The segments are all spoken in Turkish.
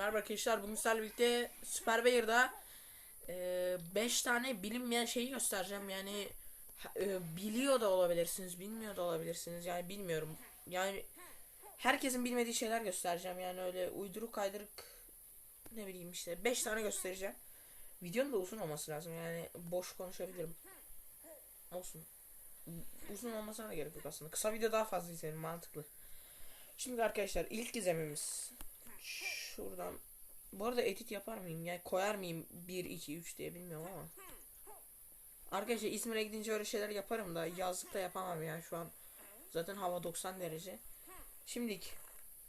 Merhaba arkadaşlar bugün sizlerle birlikte Super Bear'da 5 tane bilinmeyen şeyi göstereceğim. Yani e, biliyor da olabilirsiniz bilmiyor da olabilirsiniz. Yani bilmiyorum. Yani herkesin bilmediği şeyler göstereceğim. Yani öyle uyduruk kaydırık ne bileyim işte 5 tane göstereceğim. Videonun da uzun olması lazım. Yani boş konuşabilirim. Olsun. Uzun olmasına da gerek yok aslında. Kısa video daha fazla izlerim mantıklı. Şimdi arkadaşlar ilk gizemimiz Şuradan. Bu arada edit yapar mıyım? Yani koyar mıyım 1 2 3 diye bilmiyorum ama. Arkadaşlar İzmir'e gidince öyle şeyler yaparım da yazlıkta yapamam ya şu an. Zaten hava 90 derece. Şimdilik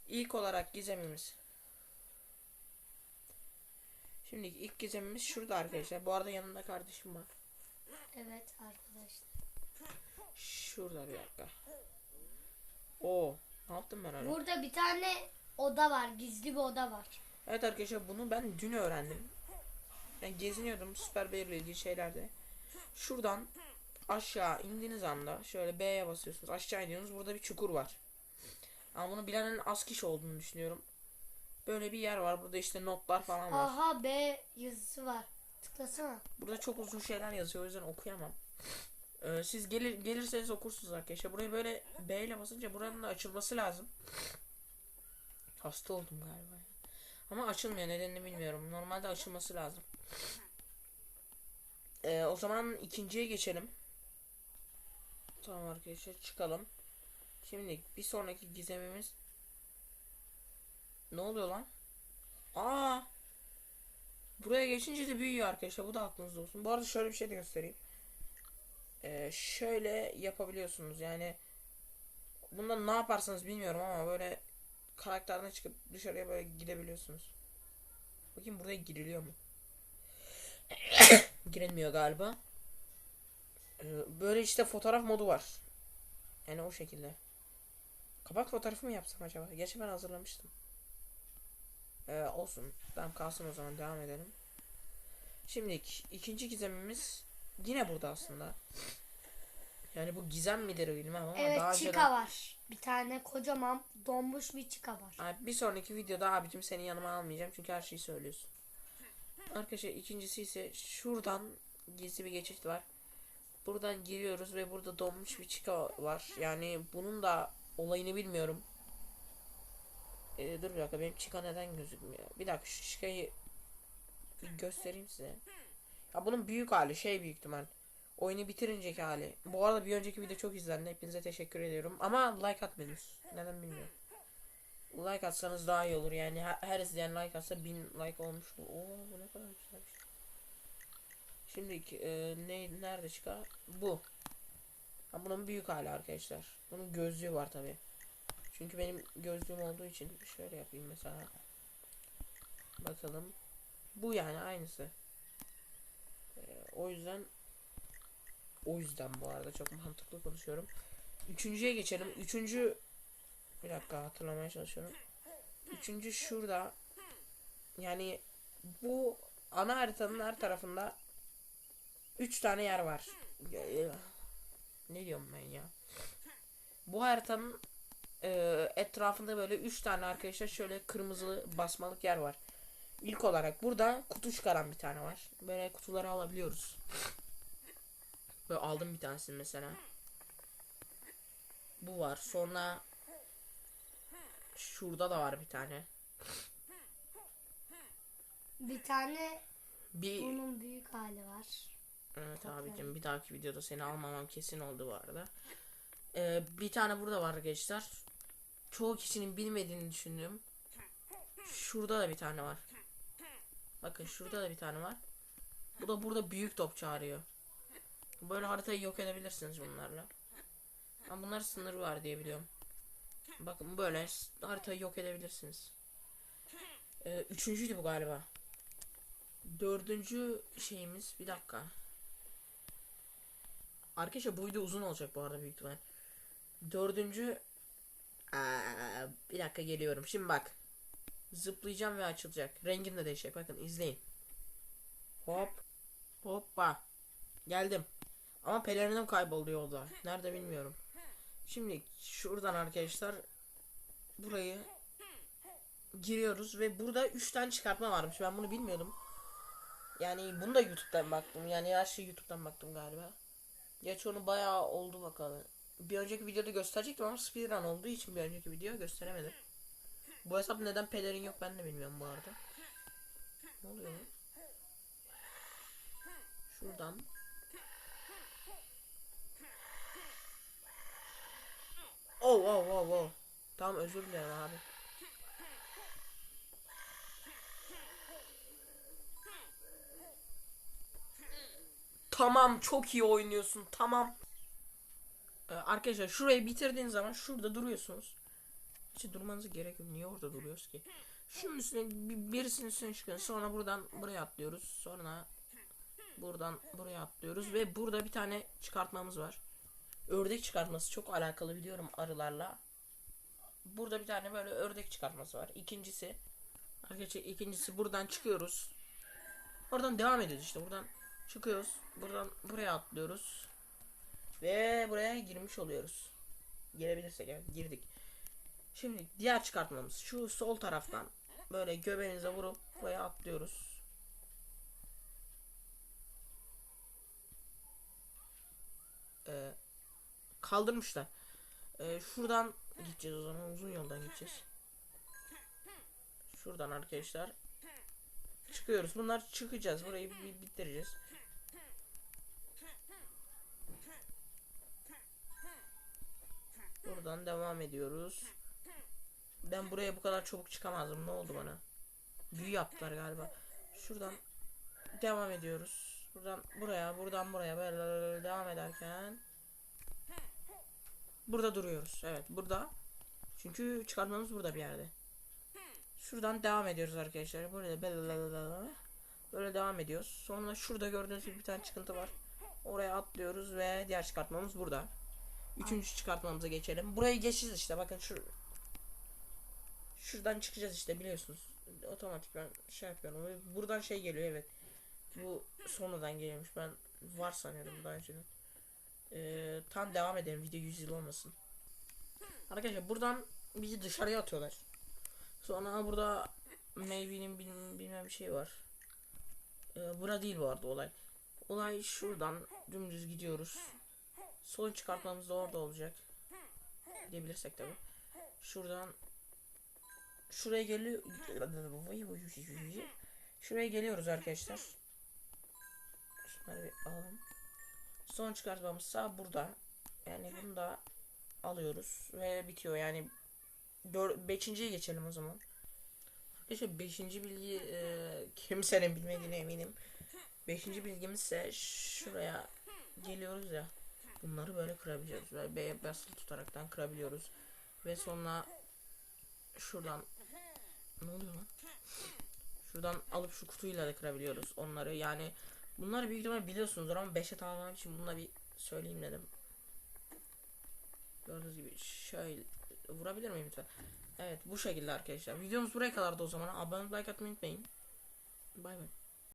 ilk olarak gizemimiz. Şimdi ilk gizemimiz şurada arkadaşlar. Bu arada yanında kardeşim var. Evet arkadaşlar. Şurada bir dakika. Oo, ne yaptım ben öyle? Burada bir tane oda var. Gizli bir oda var. Evet arkadaşlar bunu ben dün öğrendim. Yani geziniyordum Super Bear ile ilgili şeylerde. Şuradan aşağı indiğiniz anda şöyle B'ye basıyorsunuz. Aşağı iniyorsunuz. Burada bir çukur var. Ama bunu bilenin az kişi olduğunu düşünüyorum. Böyle bir yer var. Burada işte notlar falan var. Aha B yazısı var. Tıklasana. Burada çok uzun şeyler yazıyor. O yüzden okuyamam. Ee, siz gelir gelirseniz okursunuz arkadaşlar. Burayı böyle B ile basınca buranın da açılması lazım. Hasta oldum galiba. Ama açılmıyor nedenini bilmiyorum. Normalde açılması lazım. Ee, o zaman ikinciye geçelim. Tamam arkadaşlar çıkalım. Şimdi bir sonraki gizemimiz ne oluyor lan? Aa! Buraya geçince de büyüyor arkadaşlar. Bu da aklınızda olsun. Bu arada şöyle bir şey de göstereyim. Ee, şöyle yapabiliyorsunuz. Yani bundan ne yaparsanız bilmiyorum ama böyle karakterden çıkıp dışarıya böyle gidebiliyorsunuz. Bakayım buraya giriliyor mu? Girilmiyor galiba. Ee, böyle işte fotoğraf modu var. Yani o şekilde. Kapak fotoğrafı mı yapsam acaba? Gerçi ben hazırlamıştım. Ee, olsun. Tamam kalsın o zaman devam edelim. Şimdi ikinci gizemimiz yine burada aslında. Yani bu gizem midir bilmem ama Evet daha çika önceden... var. Bir tane kocaman donmuş bir çika var. Abi bir sonraki videoda abicim seni yanıma almayacağım çünkü her şeyi söylüyorsun. Arkadaşlar ikincisi ise şuradan gizli bir geçit var. Buradan giriyoruz ve burada donmuş bir çika var. Yani bunun da olayını bilmiyorum. Ee, dur bir dakika benim çika neden gözükmüyor? Bir dakika şu çikayı bir göstereyim size. Ya bunun büyük hali şey büyük ihtimal. Oyunu bitirinceki hali. Bu arada bir önceki video çok izlendi. Hepinize teşekkür ediyorum. Ama like atmıyorsunuz. Neden bilmiyorum. Like atsanız daha iyi olur. Yani her, izleyen like atsa 1000 like olmuş. Oo bu ne kadar güzelmiş. Şimdi e, ne nerede çıkar? Bu. Ha, bunun büyük hali arkadaşlar. Bunun gözlüğü var tabi. Çünkü benim gözlüğüm olduğu için şöyle yapayım mesela. Bakalım. Bu yani aynısı. E, o yüzden o yüzden bu arada çok mantıklı konuşuyorum. Üçüncüye geçelim. Üçüncü bir dakika hatırlamaya çalışıyorum. Üçüncü şurada. Yani bu ana haritanın her tarafında üç tane yer var. Ne diyorum ben ya? Bu haritanın e, etrafında böyle üç tane arkadaşlar şöyle kırmızılı basmalık yer var. İlk olarak burada kutu çıkaran bir tane var. Böyle kutuları alabiliyoruz. Böyle aldım bir tanesini mesela. Bu var. Sonra şurada da var bir tane. Bir tane Bir bunun büyük hali var. Evet abicim bir dahaki videoda seni almamam kesin oldu bu arada. Ee, bir tane burada var arkadaşlar. Çoğu kişinin bilmediğini düşündüğüm. Şurada da bir tane var. Bakın şurada da bir tane var. Bu da burada büyük top çağırıyor. Böyle haritayı yok edebilirsiniz bunlarla. Ama bunlar sınır var diye biliyorum. Bakın böyle haritayı yok edebilirsiniz. Ee, üçüncüydü bu galiba. Dördüncü şeyimiz bir dakika. Arkadaşlar bu video uzun olacak bu arada büyük ihtimal. Dördüncü Aa, bir dakika geliyorum. Şimdi bak. Zıplayacağım ve açılacak. Rengim de değişecek. Bakın izleyin. Hop. Hoppa. Geldim. Ama pelerinim kayboldu yolda. Nerede bilmiyorum. Şimdi şuradan arkadaşlar burayı giriyoruz ve burada 3 tane çıkartma varmış. Ben bunu bilmiyordum. Yani bunu da YouTube'dan baktım. Yani her şeyi YouTube'dan baktım galiba. Geç onu bayağı oldu bakalım. Bir önceki videoda gösterecektim ama speedrun olduğu için bir önceki video gösteremedim. Bu hesap neden pelerin yok ben de bilmiyorum bu arada. Ne oluyor? Şuradan. Oh oh oh oh. Tamam özür dilerim abi. Tamam çok iyi oynuyorsun tamam. Ee, arkadaşlar şurayı bitirdiğiniz zaman şurada duruyorsunuz. Hiç durmanıza gerek yok. Niye orada duruyoruz ki? Şunun üstüne bir- birisinin üstüne çıkın. Sonra buradan buraya atlıyoruz. Sonra buradan buraya atlıyoruz ve burada bir tane çıkartmamız var. Ördek çıkartması çok alakalı biliyorum arılarla. Burada bir tane böyle ördek çıkartması var. İkincisi arkadaşlar ikincisi buradan çıkıyoruz. Oradan devam ediyoruz işte. Buradan çıkıyoruz. Buradan buraya atlıyoruz. Ve buraya girmiş oluyoruz. Girebilirsek evet girdik. Şimdi diğer çıkartmamız şu sol taraftan böyle göbeğinize vurup buraya atlıyoruz. Ee, kaldırmışlar. Ee, şuradan gideceğiz o zaman uzun yoldan gideceğiz. Şuradan arkadaşlar çıkıyoruz. Bunlar çıkacağız. Burayı bir bitireceğiz. Buradan devam ediyoruz. Ben buraya bu kadar çabuk çıkamazdım. Ne oldu bana? Büyü yaptılar galiba. Şuradan devam ediyoruz. Buradan buraya, buradan buraya böyle devam ederken burada duruyoruz. Evet, burada. Çünkü çıkartmamız burada bir yerde. Şuradan devam ediyoruz arkadaşlar. Böyle böyle devam ediyoruz. Sonra şurada gördüğünüz gibi bir tane çıkıntı var. Oraya atlıyoruz ve diğer çıkartmamız burada. Üçüncü çıkartmamıza geçelim. Burayı geçeceğiz işte. Bakın şu şuradan çıkacağız işte biliyorsunuz. Otomatik ben şey yapıyorum. Buradan şey geliyor evet. Bu sonradan geliyormuş. Ben var sanıyordum daha önceden. Ee, tam devam edelim. Video 100 yıl olmasın. Arkadaşlar buradan bizi dışarıya atıyorlar. Sonra burada Maybe'nin bilmem, bilmem bir şey var. Ee, bura değil bu arada olay. Olay şuradan dümdüz gidiyoruz. Son çıkartmamız da orada olacak. Diyebilirsek tabi. Şuradan şuraya geliyor. Şuraya geliyoruz arkadaşlar. Şunları bir alalım. Son çıkartmamızsa burada. Yani bunu da alıyoruz ve bitiyor. Yani dör, beşinciye geçelim o zaman. Arkadaşlar beşinci bilgi e, kimsenin bilmediğine eminim. Beşinci bilgimiz ise şuraya geliyoruz ya. Bunları böyle kırabiliyoruz. Böyle B'ye basılı tutaraktan kırabiliyoruz. Ve sonra şuradan ne oluyor lan? Şuradan alıp şu kutuyla da kırabiliyoruz onları. Yani bunları büyük ihtimalle biliyorsunuzdur ama 5'e tamamlamak için bunu da bir söyleyeyim dedim. Gördüğünüz gibi şöyle vurabilir miyim lütfen? Evet bu şekilde arkadaşlar. Videomuz buraya kadardı o zaman. Abone olup like atmayı unutmayın. Bay bay.